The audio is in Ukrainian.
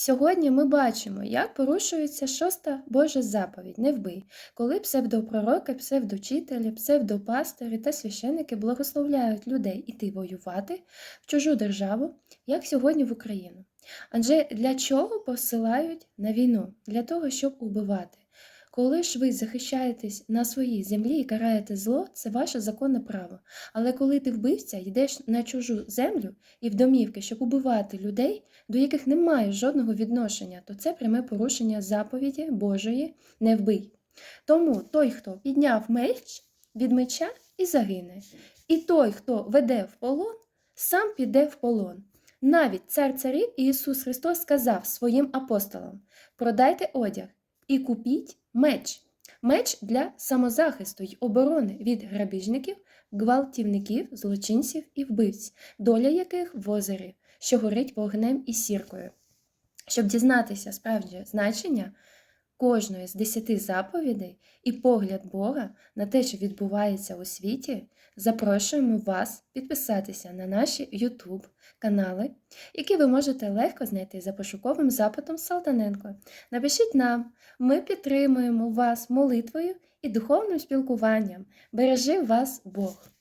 Сьогодні ми бачимо, як порушується шоста Божа заповідь не вбий, коли псевдопророки, псевдочителі, псевдопастори та священники благословляють людей іти воювати в чужу державу, як сьогодні в Україну. Адже для чого посилають на війну? Для того, щоб убивати. Коли ж ви захищаєтесь на своїй землі і караєте зло, це ваше законне право. Але коли ти вбивця, йдеш на чужу землю і в домівки, щоб убивати людей, до яких немає жодного відношення, то це пряме порушення заповіді Божої не вбий. Тому той, хто підняв меч від меча і загине, і той, хто веде в полон, сам піде в полон. Навіть цар царів Ісус Христос сказав своїм апостолам: продайте одяг і купіть меч. Меч для самозахисту й оборони від грабіжників, гвалтівників, злочинців і вбивць, доля яких в озері, що горить вогнем і сіркою. Щоб дізнатися справжнє значення кожної з десяти заповідей і погляд Бога на те, що відбувається у світі, запрошуємо вас підписатися на наші YouTube канали, які ви можете легко знайти за пошуковим запитом Салтаненко. Напишіть нам, ми підтримуємо вас молитвою і духовним спілкуванням. Бережи вас Бог!